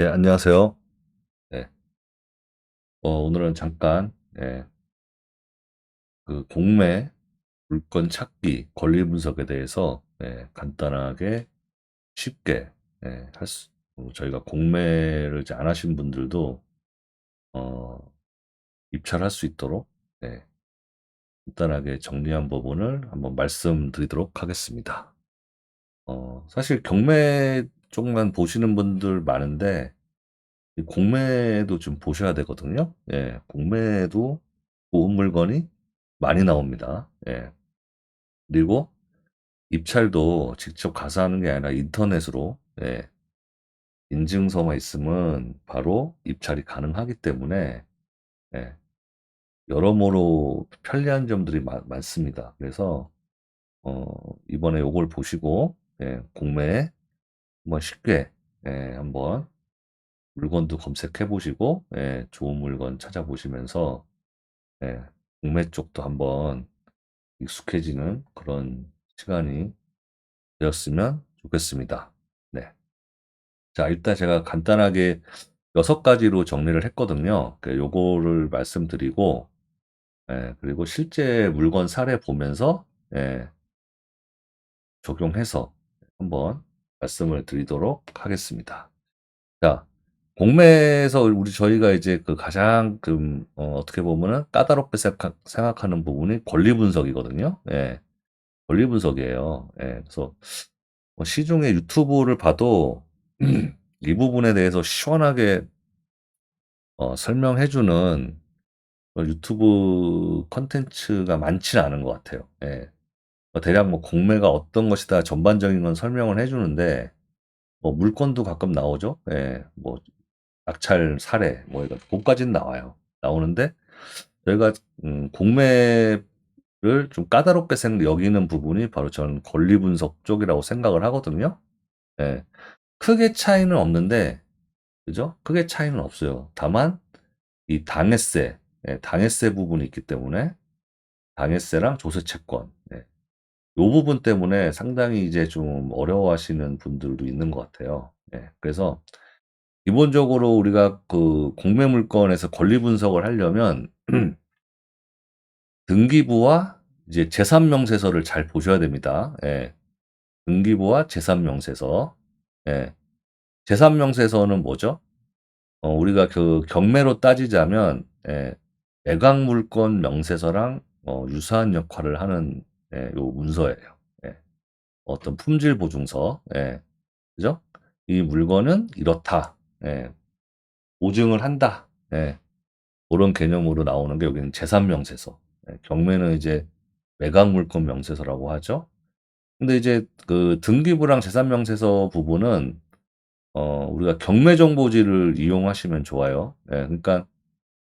예, 안녕하세요. 네. 어, 오늘은 잠깐, 예, 그 공매 물건 찾기 권리 분석에 대해서 예, 간단하게 쉽게 예, 할 수, 어, 저희가 공매를 이제 안 하신 분들도 어, 입찰할 수 있도록 예, 간단하게 정리한 부분을 한번 말씀드리도록 하겠습니다. 어, 사실 경매 쪽만 보시는 분들 많은데 이 공매도 좀 보셔야 되거든요. 예, 공매도 좋은 물건이 많이 나옵니다. 예. 그리고 입찰도 직접 가서 하는 게 아니라 인터넷으로 예, 인증서만 있으면 바로 입찰이 가능하기 때문에 예, 여러모로 편리한 점들이 많, 많습니다. 그래서 어, 이번에 요걸 보시고 예, 공매에 한번 쉽게 예, 한번 물건도 검색해 보시고 예, 좋은 물건 찾아보시면서 예, 공매 쪽도 한번 익숙해지는 그런 시간이 되었으면 좋겠습니다. 네. 자, 일단 제가 간단하게 여섯 가지로 정리를 했거든요. 그 요거를 말씀드리고 예, 그리고 실제 물건 사례 보면서 예, 적용해서 한번 말씀을 드리도록 하겠습니다. 자, 공매에서 우리 저희가 이제 그 가장 그 어, 어떻게 보면은 까다롭게 생각, 생각 하는 부분이 권리 분석이거든요. 예, 권리 분석이에요. 예, 그래서 뭐 시중에 유튜브를 봐도 이 부분에 대해서 시원하게 어, 설명해주는 유튜브 컨텐츠가 많지는 않은 것 같아요. 예. 뭐 대략 뭐 공매가 어떤 것이다 전반적인 건 설명을 해주는데 뭐 물건도 가끔 나오죠. 예, 뭐 낙찰 사례 뭐 이거 그까지는 나와요. 나오는데 저희가 음, 공매를 좀 까다롭게 생 여기는 부분이 바로 저는 권리 분석 쪽이라고 생각을 하거든요. 예, 크게 차이는 없는데 그죠? 크게 차이는 없어요. 다만 이 당해세, 예, 당해세 부분이 있기 때문에 당해세랑 조세 채권 예, 요 부분 때문에 상당히 이제 좀 어려워하시는 분들도 있는 것 같아요. 예, 그래서 기본적으로 우리가 그 공매 물건에서 권리 분석을 하려면 등기부와 이제 재산 명세서를 잘 보셔야 됩니다. 예. 등기부와 재산 명세서. 예. 재산 명세서는 뭐죠? 어, 우리가 그 경매로 따지자면 예, 매각 물건 명세서랑 어, 유사한 역할을 하는 예, 요 문서예요. 예. 어떤 품질 보증서. 예. 그죠? 이 물건은 이렇다. 예. 보증을 한다. 예. 그런 개념으로 나오는 게 여기는 재산 명세서. 예. 경매는 이제 매각 물건 명세서라고 하죠. 근데 이제 그 등기부랑 재산 명세서 부분은 어, 우리가 경매 정보지를 이용하시면 좋아요. 예, 그러니까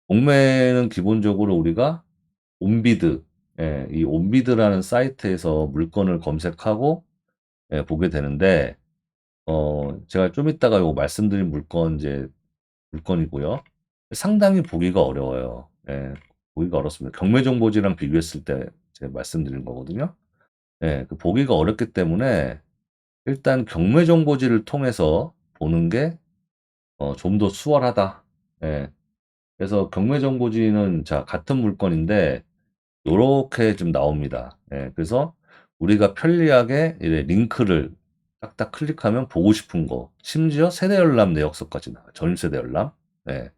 공매는 기본적으로 우리가 온비드, 예, 이 온비드라는 사이트에서 물건을 검색하고 예, 보게 되는데 어, 제가 좀 이따가 요거 말씀드린 물건 이제 물건이고요. 상당히 보기가 어려워요. 예, 보기가 어렵습니다. 경매 정보지랑 비교했을 때 제가 말씀드린 거거든요. 예, 그 보기가 어렵기 때문에 일단 경매 정보지를 통해서 보는 게 어, 좀 더 수월하다. 예. 그래서 경매 정보지는 자 같은 물건인데 요렇게 좀 나옵니다. 예. 그래서 우리가 편리하게 링크를 딱딱 클릭하면 보고 싶은 거 심지어 세대 열람 내역서까지 나와요. 전입세대 열람. 예.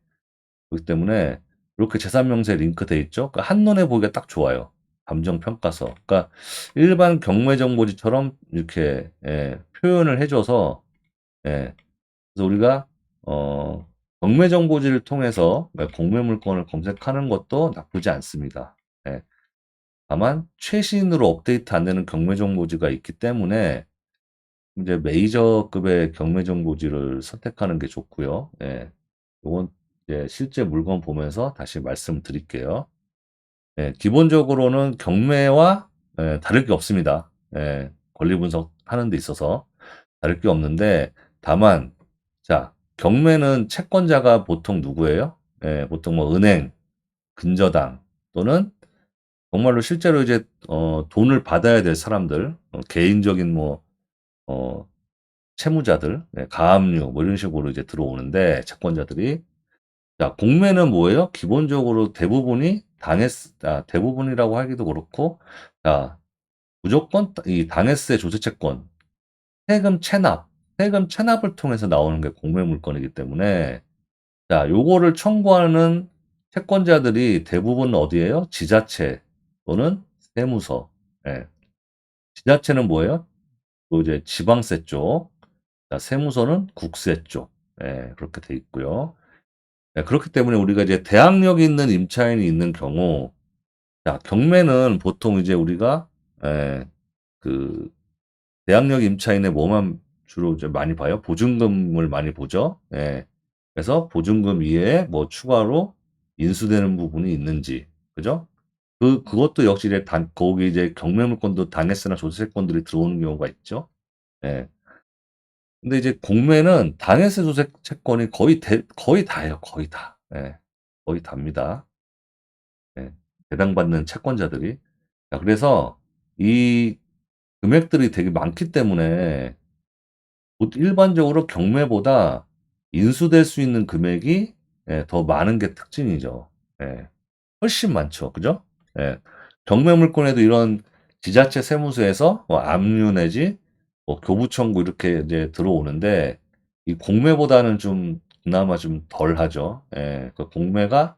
그렇기 때문에 이렇게 재산명세 링크 돼 있죠. 그러니까 한눈에 보기가 딱 좋아요. 감정평가서. 그러니까 일반 경매정보지처럼 이렇게 예, 표현을 해줘서 예, 그래서 우리가 어, 경매정보지를 통해서 공매 물건을 검색하는 것도 나쁘지 않습니다. 예. 다만 최신으로 업데이트 안 되는 경매 정보지가 있기 때문에 이제 메이저급의 경매 정보지를 선택하는 게 좋고요. 예. 이건 이제 실제 물건 보면서 다시 말씀드릴게요. 예, 기본적으로는 경매와 예, 다를 게 없습니다. 예, 권리 분석하는 데 있어서 다를 게 없는데 다만 자 경매는 채권자가 보통 누구예요? 예, 보통 뭐 은행, 근저당 또는 정말로 실제로 이제 어, 돈을 받아야 될 사람들 어, 개인적인 뭐 어, 채무자들, 네, 가압류 뭐 이런 식으로 이제 들어오는데 채권자들이 자, 공매는 뭐예요? 기본적으로 대부분이 당했 아, 대부분이라고 하기도 그렇고 자, 무조건 이 당해세 조세 채권 세금 체납, 세금 체납을 통해서 나오는 게 공매 물건이기 때문에 자, 요거를 청구하는 채권자들이 대부분 어디예요? 지자체 또는 세무서. 예. 지자체는 뭐예요? 또 이제 지방세 쪽. 자, 세무서는 국세 쪽. 예, 그렇게 돼 있고요. 예, 그렇기 때문에 우리가 이제 대항력이 있는 임차인이 있는 경우 자, 경매는 보통 이제 우리가 예, 그 대항력 임차인의 뭐만 주로 이제 많이 봐요? 보증금을 많이 보죠. 예. 그래서 보증금 이외에 뭐 추가로 인수되는 부분이 있는지, 그죠? 그, 그것도 역시 이제 단, 거기 이제 경매물건도 당해세나 조세권들이 들어오는 경우가 있죠. 예. 근데 이제 공매는 당해세 조세 채권이 거의 대, 거의 다예요. 거의 다. 예. 거의 답니다. 예. 배당받는 채권자들이. 자, 그래서 이 금액들이 되게 많기 때문에 보- 일반적으로 경매보다 인수될 수 있는 금액이 예, 더 많은 게 특징이죠. 예. 훨씬 많죠. 그죠? 예. 경매 물건에도 이런 지자체 세무서에서 뭐 압류 내지 뭐 교부 청구 이렇게 이제 들어오는데 이 공매보다는 좀 그나마 좀 덜 하죠. 예. 그 공매가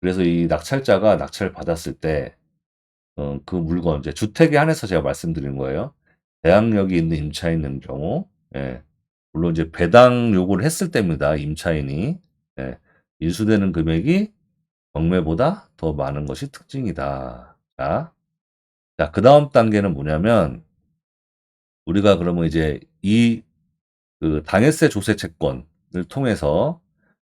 그래서 이 낙찰자가 낙찰을 받았을 때 어, 그 물건 이제 주택에 한해서 제가 말씀드린 거예요. 대항력이 있는 임차인인 경우, 예. 물론 이제 배당 요구를 했을 때입니다. 임차인이 예. 인수되는 금액이 경매보다 더 많은 것이 특징이다. 자, 자, 그 다음 단계는 뭐냐면 우리가 그러면 이제 이 그 당해세 조세 채권을 통해서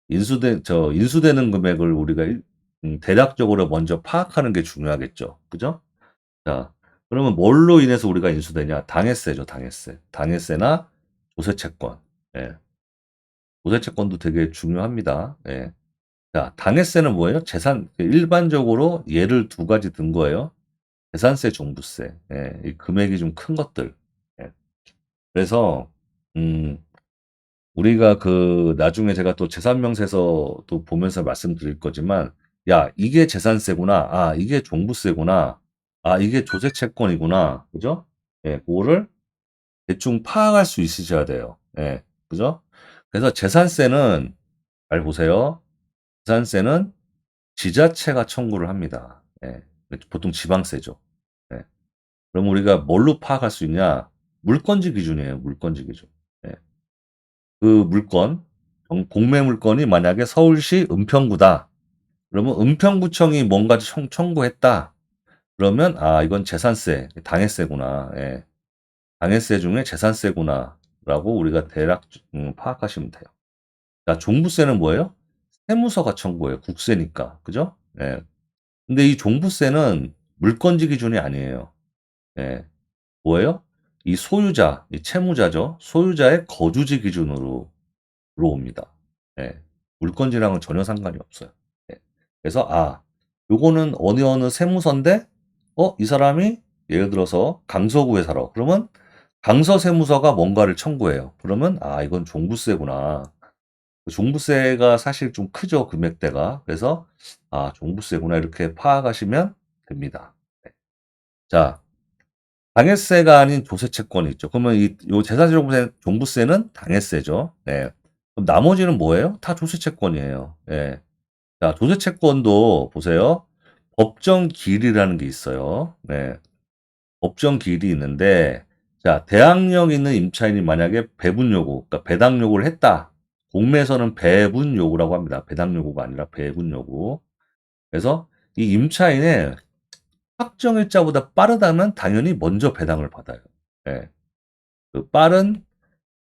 인수된 저 인수되는 금액을 우리가 일- 음, 대략적으로 먼저 파악하는 게 중요하겠죠. 그죠? 자, 그러면 뭘로 인해서 우리가 인수되냐? 당해세죠, 당해세. 당해세나 조세 채권. 예. 조세 채권도 되게 중요합니다. 예. 자, 당해세는 뭐예요? 재산, 일반적으로 예를 두 가지 든 거예요. 재산세, 종부세. 예. 이 금액이 좀 큰 것들. 예. 그래서, 음, 우리가 그, 나중에 제가 또 재산명세서도 보면서 말씀드릴 거지만, 야, 이게 재산세구나. 아, 이게 종부세구나. 아, 이게 조세채권이구나. 그죠? 예, 그거를 대충 파악할 수 있으셔야 돼요. 예, 그죠? 그래서 재산세는, 잘 보세요. 재산세는 지자체가 청구를 합니다. 예, 보통 지방세죠. 예. 그럼 우리가 뭘로 파악할 수 있냐? 물건지 기준이에요. 물건지 기준. 예. 그 물건, 경- 공매 물건이 만약에 서울시 은평구다. 그러면 은평구청이 뭔가 청, 청구했다. 그러면 아 이건 재산세, 당해세구나. 예. 당해세 중에 재산세구나라고 우리가 대략 음, 파악하시면 돼요. 자, 종부세는 뭐예요? 세무서가 청구해요. 국세니까. 그죠? 예. 근데 이 종부세는 물건지 기준이 아니에요. 예. 뭐예요? 이 소유자, 이 채무자죠. 소유자의 거주지 기준으로 들어옵니다. 예. 물건지랑은 전혀 상관이 없어요. 예. 그래서 아, 요거는 어느 어느 세무서인데 어, 이 사람이 예를 들어서 강서구에 살아. 그러면 강서 세무서가 뭔가를 청구해요. 그러면 아, 이건 종부세구나. 그 종부세가 사실 좀 크죠, 금액대가. 그래서 아, 종부세구나 이렇게 파악하시면 됩니다. 네. 자, 당해세가 아닌 조세채권이 있죠. 그러면 이 요 재산세 종부세, 종부세는 당해세죠. 네. 그럼 나머지는 뭐예요? 다 조세채권이에요. 예. 자, 조세채권도 보세요. 법정 기일이라는 게 있어요. 네. 법정 기일이 있는데, 자, 대항력 있는 임차인이 만약에 배분 요구, 그러니까 배당 요구를 했다. 공매에서는 배분 요구라고 합니다. 배당 요구가 아니라 배분 요구. 그래서 이 임차인의 확정일자보다 빠르다면 당연히 먼저 배당을 받아요. 예. 그 빠른,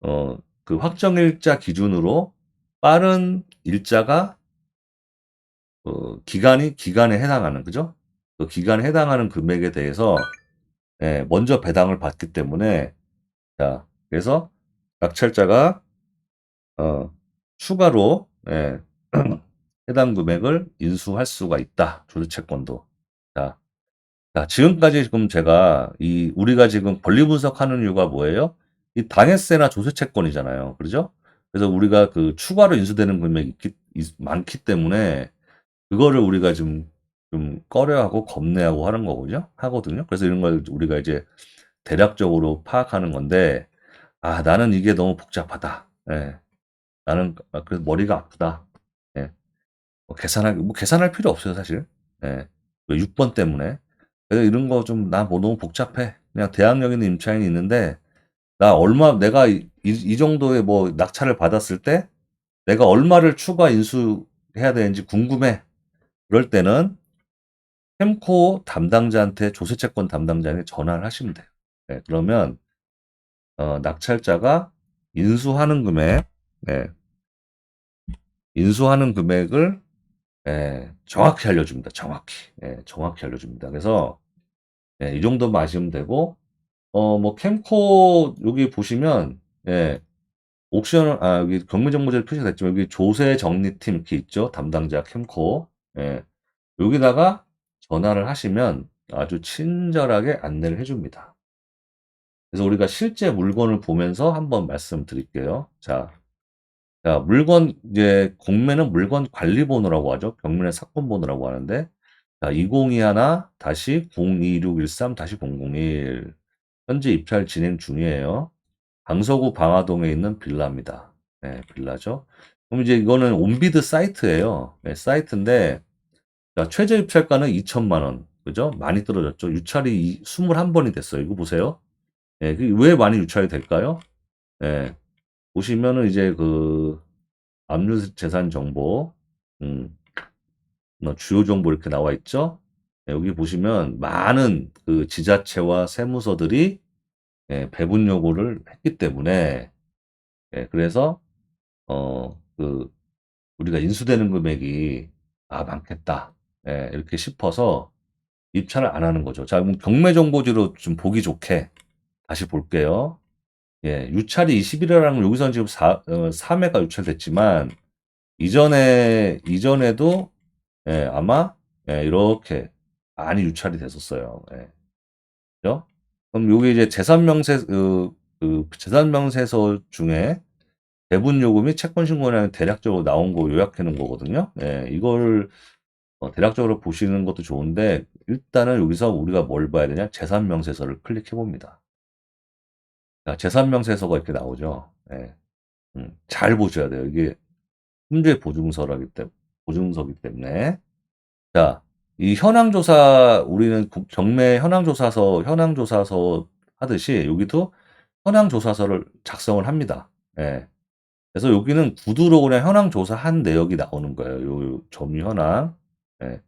어, 그 확정일자 기준으로 빠른 일자가 어, 기간이 기간에 해당하는 그죠? 그 기간에 해당하는 금액에 대해서 예, 먼저 배당을 받기 때문에 자 그래서 낙찰자가 어, 추가로 예, 해당 금액을 인수할 수가 있다 조세채권도 자, 자 지금까지 지금 제가 이 우리가 지금 권리 분석하는 이유가 뭐예요? 이 당해세나 조세 채권이잖아요. 그죠? 그래서 우리가 그 추가로 인수되는 금액이 있기- 있- 많기 때문에 그거를 우리가 좀, 좀 꺼려하고 겁내하고 하는 거거든요. 하거든요. 그래서 이런 걸 우리가 이제 대략적으로 파악하는 건데, 아, 나는 이게 너무 복잡하다. 예. 나는 아, 그래서 머리가 아프다. 예. 뭐 계산할, 뭐 계산할 필요 없어요, 사실. 예. 6번 때문에. 그래서 이런 거 좀, 나 뭐 너무 복잡해. 그냥 대학력 있는 임차인이 있는데, 나 얼마, 내가 이, 이- 이 정도의 뭐 낙찰을 받았을 때, 내가 얼마를 추가 인수해야 되는지 궁금해. 그럴 때는 캠코 담당자한테 조세채권 담당자에게 전화를 하시면 돼요. 네, 그러면 어, 낙찰자가 인수하는 금액, 네, 인수하는 금액을 예, 정확히 알려줍니다. 정확히, 예, 정확히 알려줍니다. 그래서 예, 이 정도만 아시면 되고, 어, 뭐 캠코 여기 보시면 예, 옥션 아 여기 경매정보제로 표시가 됐지만 여기 조세 정리팀 이렇게 있죠. 담당자 캠코. 예. 여기다가 전화를 하시면 아주 친절하게 안내를 해 줍니다. 그래서 우리가 실제 물건을 보면서 한번 말씀드릴게요. 자, 자, 물건, 이제, 공매는 물건 관리 번호라고 하죠. 경매는 사건 번호라고 하는데, 자, 2021 다시 02613 다시 001. 현재 입찰 진행 중이에요. 강서구 방화동에 있는 빌라입니다. 네, 빌라죠. 그럼 이제 이거는 온비드 사이트예요. 네, 사이트인데, 자, 최저 입찰가는 2천만 원. 그죠? 많이 떨어졌죠. 유찰이 21번이 됐어요. 이거 보세요. 예, 그왜 많이 유찰이 될까요? 예, 보시면은 이제 그 압류 재산 정보, 음, 뭐 주요 정보 이렇게 나와 있죠. 예, 여기 보시면 많은 그 지자체와 세무서들이 예, 배분 요구를 했기 때문에 예, 그래서 어, 그 우리가 인수되는 금액이 아 많겠다 예, 이렇게 싶어서 입찰을 안 하는 거죠. 자, 그럼 경매 정보지로 좀 보기 좋게 다시 볼게요. 예, 유찰이 21회라는 건 여기서는 지금 4, 어, 3회가 유찰됐지만, 이전에, 이전에도, 예, 아마, 예, 이렇게 많이 유찰이 됐었어요. 예. 그죠? 그럼 여기 이제 재산 명세, 그, 그 재산 명세서 중에 배분 요구 및 채권 신고량이 대략적으로 나온 거 요약해 놓은 거거든요. 예, 이걸 어, 대략적으로 보시는 것도 좋은데, 일단은 여기서 우리가 뭘 봐야 되냐? 재산 명세서를 클릭해 봅니다. 자, 재산명세서가 이렇게 나오죠. 예. 음, 잘 보셔야 돼요. 이게 품질 보증서라기 때문에, 보증서기 때문에. 자, 이 현황조사, 우리는 국- 경매 현황조사서, 현황조사서 하듯이 여기도 현황조사서를 작성을 합니다. 예. 그래서 여기는 구두로 그냥 현황조사 한 내역이 나오는 거예요. 요 점유 현황. 예.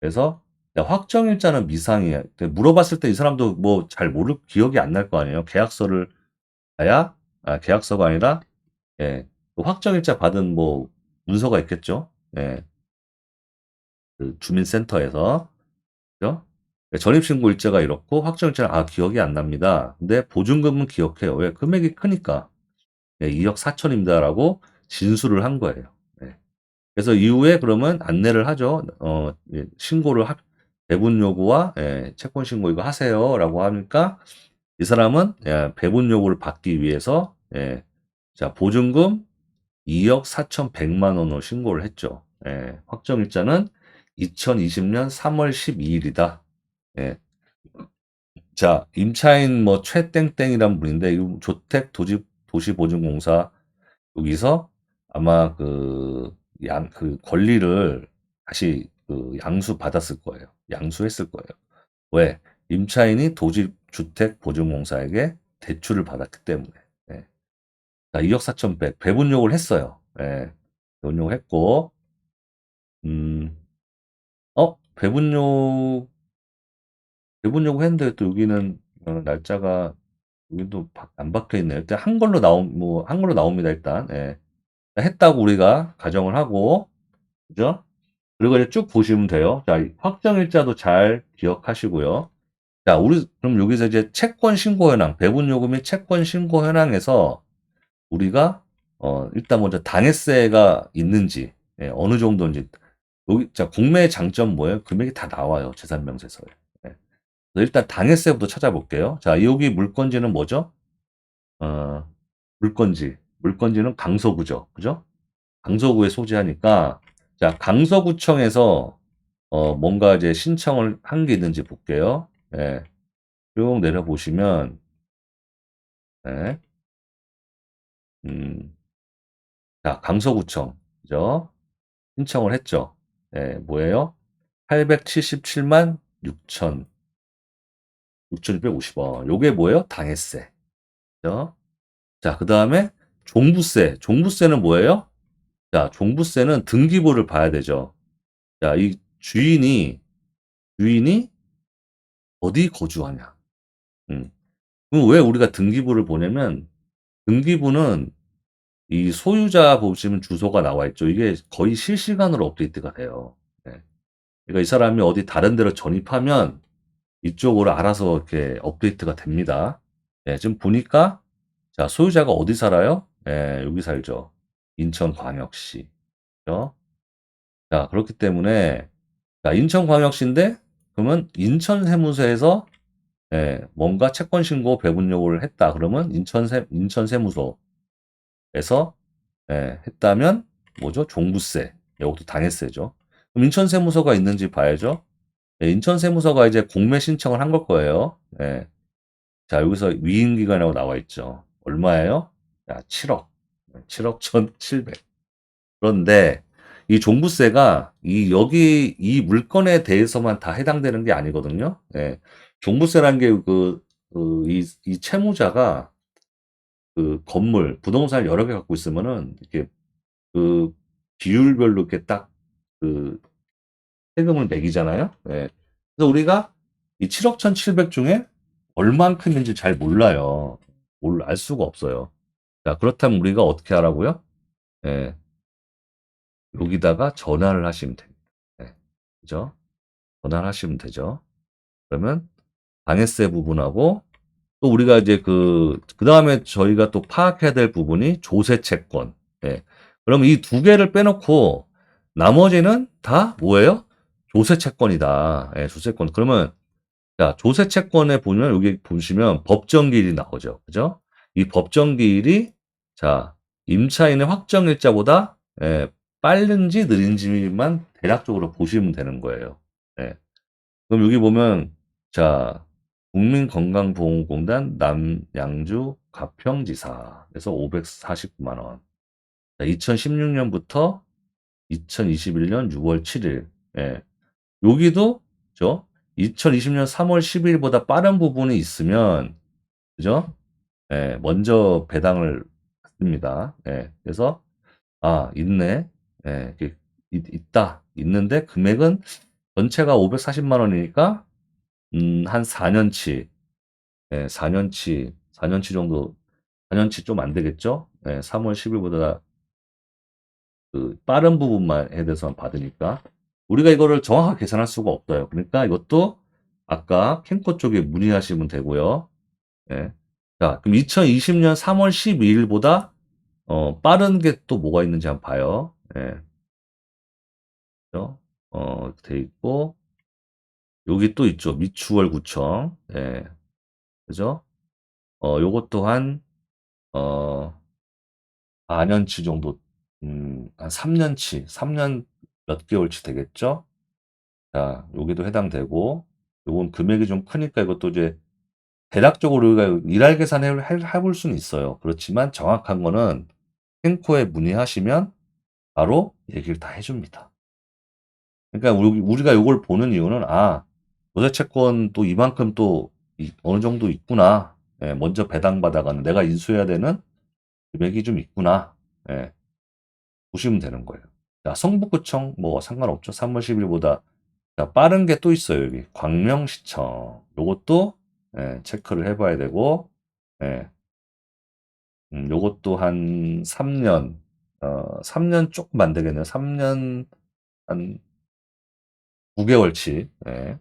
그래서 야, 확정일자는 미상이야. 물어봤을 때 이 사람도 뭐 잘 모를 기억이 안 날 거 아니에요. 계약서를 봐야 아, 계약서가 아니라 예, 그 확정일자 받은 뭐 문서가 있겠죠. 예, 그 주민센터에서 그죠? 예, 전입신고 일자가 이렇고 확정일자는 아 기억이 안 납니다. 근데 보증금은 기억해요. 왜 금액이 크니까 예, 2억 4천입니다라고 진술을 한 거예요. 예. 그래서 이후에 그러면 안내를 하죠. 어, 예, 신고를 하, 배분 요구와 예, 채권 신고 이거 하세요라고 하니까 이 사람은 예, 배분 요구를 받기 위해서 예, 자 보증금 2억 4,100만 원으로 신고를 했죠. 예, 확정일자는 2020년 3월 12일이다. 예. 자, 임차인 뭐 최땡땡이란 분인데 이 조택 도시 도시보증공사 여기서 아마 그 양 그 권리를 다시 그 양수 받았을 거예요. 양수했을 거예요. 왜? 임차인이 도시주택보증공사에게 대출을 받았기 때문에. 예. 자, 2억 4,100 배분 요구를 했어요. 예. 배분 요구 했고 음. 어? 배분 요 배분 요구 했는데 또 여기는 어, 날짜가 여기도 바- 안 박혀 있네요. 일단 한글로 나옴 뭐 한글로 나옵니다. 일단 예. 했다고 우리가 가정을 하고 그죠? 그리고 이제 쭉 보시면 돼요. 자, 이 확정일자도 잘 기억하시고요. 자, 우리 그럼 여기서 이제 채권 신고 현황, 배분 및 채권 신고 현황에서 우리가 어, 일단 먼저 당해세가 있는지 예, 어느 정도인지 여기 자 공매의 장점 뭐예요? 금액이 다 나와요 재산명세서에. 예. 일단 당해세부터 찾아볼게요. 자, 여기 물건지는 뭐죠? 어, 물건지. 물건지는 강서구죠. 그죠? 강서구에 소지하니까, 자, 강서구청에서, 어, 뭔가 이제 신청을 한 게 있는지 볼게요. 예. 쭉 내려보시면, 예. 음, 자, 강서구청. 그죠? 신청을 했죠. 예, 뭐예요? 877만 6천, 6,250원. 요게 뭐예요? 당해세. 그죠? 자, 그 다음에 종부세. 종부세는 뭐예요? 자, 종부세는 등기부를 봐야 되죠. 자, 이 주인이, 주인이 어디 거주하냐. 음. 그럼 왜 우리가 등기부를 보냐면, 등기부는 이 소유자 보시면 주소가 나와 있죠. 이게 거의 실시간으로 업데이트가 돼요. 네. 그러니까 이 사람이 어디 다른 데로 전입하면 이쪽으로 알아서 이렇게 업데이트가 됩니다. 네, 지금 보니까 자 소유자가 어디 살아요? 네, 여기 살죠. 인천광역시. 그죠? 자 그렇기 때문에 자, 인천광역시인데 그러면 인천세무서에서 예, 뭔가 채권 신고 배분 요구를 했다. 그러면 인천세 인천세무소 에서 예, 했다면 뭐죠? 종부세. 이것도 당했세죠. 그럼 인천세무서가 있는지 봐야죠. 예, 인천세무서가 이제 공매 신청을 한 걸 거예요. 예. 자, 여기서 위임기간이라고 나와 있죠. 얼마예요? 자, 7억. 7억 1,700. 그런데 이 종부세가 이 여기 이 물건에 대해서만 다 해당되는 게 아니거든요. 예. 종부세라는 게그 그, 이, 이 채무자가 그 건물, 부동산을 여러 개 갖고 있으면은 이렇게 그 비율별로 이렇게 딱 그 세금을 매기잖아요. 예. 그래서 우리가 이 7억 1,700 중에 얼만큼인지 잘 몰라요. 몰, 알 수가 없어요. 자, 그렇다면 우리가 어떻게 하라고요? 예. 여기다가 전화를 하시면 됩니다. 예. 그죠? 전화를 하시면 되죠. 그러면 방해세 부분하고 또 우리가 이제 그, 그 다음에 저희가 또 파악해야 될 부분이 조세 채권. 예. 그럼 이 두 개를 빼놓고 나머지는 다 뭐예요? 조세 채권이다. 예, 조세권. 그러면 자, 조세 채권에 보면 여기 보시면 법정 기일이 나오죠. 그죠? 이 법정 기일이 자, 임차인의 확정 일자보다 예, 빠른지 느린지만 대략적으로 보시면 되는 거예요. 예. 그럼 여기 보면 자, 국민건강보험공단 남양주 가평지사에서 549만 원. 2016년부터 2021년 6월 7일. 예. 여기도 죠 2020년 3월 10일보다 빠른 부분이 있으면 그죠? 예, 먼저 배당을 받습니다. 예. 그래서 아, 있네. 예, 있, 있다. 있는데 금액은 전체가 540만 원이니까 음, 한 4년치, 예, 4년치, 4년치 정도, 4년치 좀 안 되겠죠? 예, 3월 10일보다 그 빠른 부분만 에 대해서만 받으니까 우리가 이거를 정확하게 계산할 수가 없어요. 그러니까 이것도 아까 캠코 쪽에 문의하시면 되고요. 예. 자, 그럼 2020년 3월 12일보다 어, 빠른 게 또 뭐가 있는지 한번 봐요. 예. 어, 돼 있고 여기 또 있죠. 미추월 구청. 예. 그죠? 어, 요것 또한, 어, 4년치 정도, 음, 한 3년치, 3년 몇 개월치 되겠죠? 자, 여기도 해당되고, 요건 금액이 좀 크니까 이것도 이제 대략적으로 우리가 일할 계산을 해볼 수는 있어요. 그렇지만 정확한 거는 탱코에 문의하시면 바로 얘기를 다 해줍니다. 그러니까 우리가 이걸 보는 이유는 아 조세 채권 또 이만큼 또 어느 정도 있구나. 예, 먼저 배당받아가는 내가 인수해야 되는 금액이 좀 있구나. 예, 보시면 되는 거예요. 자, 성북구청 뭐 상관없죠. 3월 10일보다 자, 빠른 게 또 있어요. 여기 광명시청. 요것도 예, 체크를 해봐야 되고 예, 음, 요것도 한 3년 어, 3년 조금 안 되겠네요. 3년 한 9개월치. 예.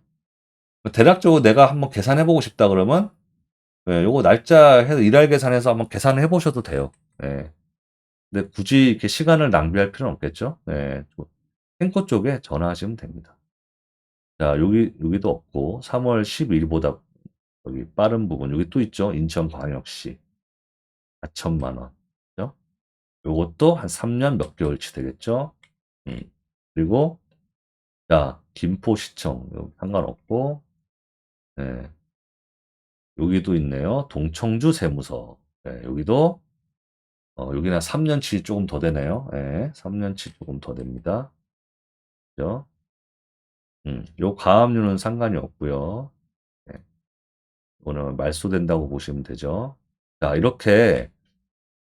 대략적으로 내가 한번 계산해 보고 싶다 그러면 예, 요거 날짜 해서 일할 계산해서 한번 계산해 보셔도 돼요. 예. 근데 굳이 이렇게 시간을 낭비할 필요는 없겠죠. 예. 탱커 쪽에 전화하시면 됩니다. 자, 여기 여기도 없고 3월 12일보다 여기 빠른 부분 여기 또 있죠. 인천광역시. 4천만 원. 그죠? 요것도 한 3년 몇 개월치 되겠죠? 음. 그리고 자, 김포시청 여기 상관없고 네. 여기도 있네요. 동청주 세무서. 네, 여기도 어, 여기는 3년치 조금 더 되네요. 네, 3년치 조금 더 됩니다. 그죠? 음, 요 가압류는 상관이 없고요. 네. 이거는 말소된다고 보시면 되죠. 자, 이렇게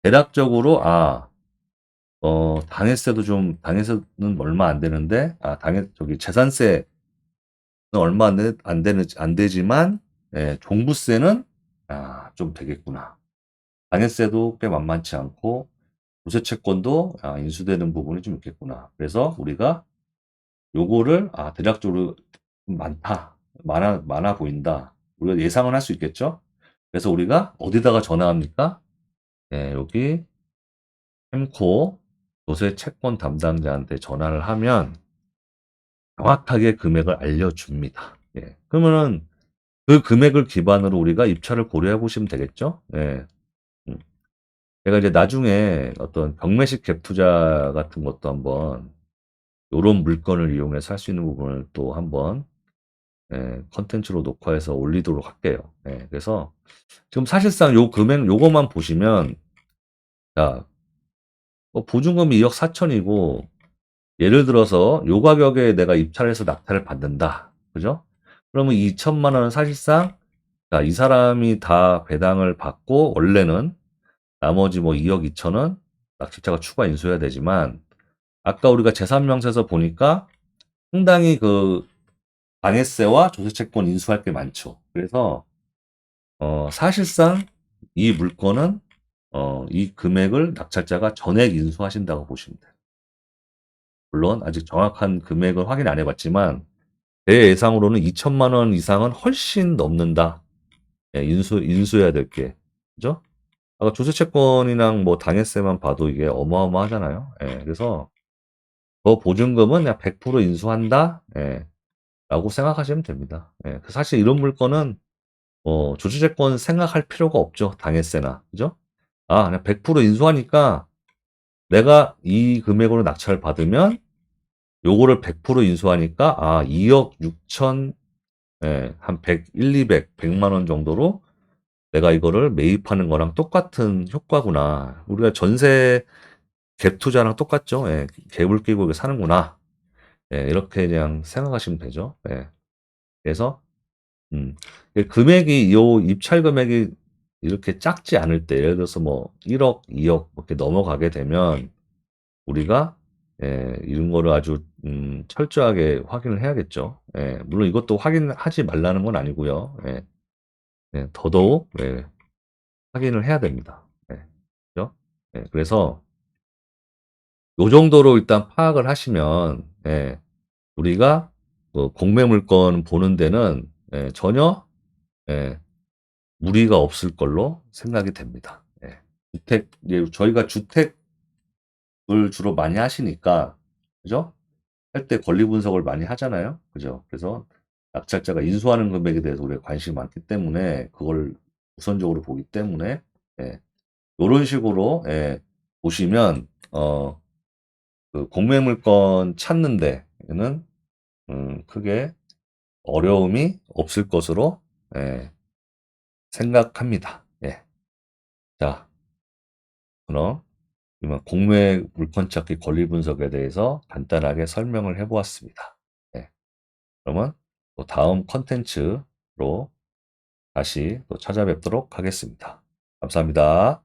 대략적으로 아, 어, 당해세도 좀 당해세는 얼마 안 되는데 아, 당해 저기 재산세는 얼마 안, 되, 안 되는 안 되지만 예, 종부세는 아, 좀 되겠구나. 당해세도 꽤 만만치 않고 조세 채권도 아, 인수되는 부분이 좀 있겠구나. 그래서 우리가 요거를 아, 대략적으로 좀 많다. 많아 많아 보인다. 우리가 예상은 할 수 있겠죠? 그래서 우리가 어디다가 전화합니까? 예, 여기 햄코 조세 채권 담당자한테 전화를 하면 정확하게 금액을 알려줍니다. 예. 그러면은 그 금액을 기반으로 우리가 입찰을 고려해 보시면 되겠죠? 예. 음. 제가 이제 나중에 어떤 경매식 갭 투자 같은 것도 한번 요런 물건을 이용해서 할 수 있는 부분을 또 한번 예, 컨텐츠로 녹화해서 올리도록 할게요. 예, 그래서 지금 사실상 요 금액 요것만 보시면 자, 뭐 보증금이 2억 4천이고 예를 들어서 요 가격에 내가 입찰해서 낙찰을 받는다. 그죠? 그러면 2천만 원은 사실상 자, 이 사람이 다 배당을 받고 원래는 나머지 뭐 2억 2천은 낚시자가 추가 인수해야 되지만 아까 우리가 재산명세서 보니까 상당히 그 방해세와 조세채권 인수할 게 많죠. 그래서 어, 사실상 이 물건은 어, 이 금액을 낙찰자가 전액 인수하신다고 보시면 돼요. 물론 아직 정확한 금액을 확인 안 해봤지만 제 예상으로는 2천만 원 이상은 훨씬 넘는다. 예, 인수 인수해야 될 게, 그죠? 아까 조세채권이랑 뭐 당해세만 봐도 이게 어마어마하잖아요. 예, 그래서 더 보증금은 그냥 100% 인수한다. 예, 라고 생각하시면 됩니다. 예, 그 사실 이런 물건은 어, 조세채권 생각할 필요가 없죠. 당해세나, 그죠? 아, 그냥 100% 인수하니까 내가 이 금액으로 낙찰 받으면 요거를 100% 인수하니까 아, 2억 6천 예, 한 100, 1, 200, 100만 원 정도로 내가 이거를 매입하는 거랑 똑같은 효과구나. 우리가 전세 갭 투자랑 똑같죠. 예, 갭을 끼고 사는구나. 예, 이렇게 그냥 생각하시면 되죠. 예. 그래서 음, 금액이 요 입찰 금액이 이렇게 작지 않을 때 예를 들어서 뭐 1억, 2억 이렇게 넘어가게 되면 우리가 예, 이런 거를 아주 음, 철저하게 확인을 해야겠죠. 예, 물론 이것도 확인하지 말라는 건 아니고요. 예, 예, 더더욱 예, 확인을 해야 됩니다. 예, 그죠? 예, 그래서 요 정도로 일단 파악을 하시면 예, 우리가 그 공매 물건 보는 데는 예, 전혀 예, 무리가 없을 걸로 생각이 됩니다. 예. 주택 예, 저희가 주택을 주로 많이 하시니까 그죠? 할 때 권리 분석을 많이 하잖아요. 그죠? 그래서 낙찰자가 인수하는 금액에 대해서 우리가 관심이 많기 때문에 그걸 우선적으로 보기 때문에 예. 이런 식으로 예, 보시면 어, 그 공매 물건 찾는 데는 음, 크게 어려움이 없을 것으로 예, 생각합니다. 예. 자, 그럼 이만 공매 물건 찾기 권리 분석에 대해서 간단하게 설명을 해보았습니다. 예. 그러면 또 다음 컨텐츠로 다시 또 찾아뵙도록 하겠습니다. 감사합니다.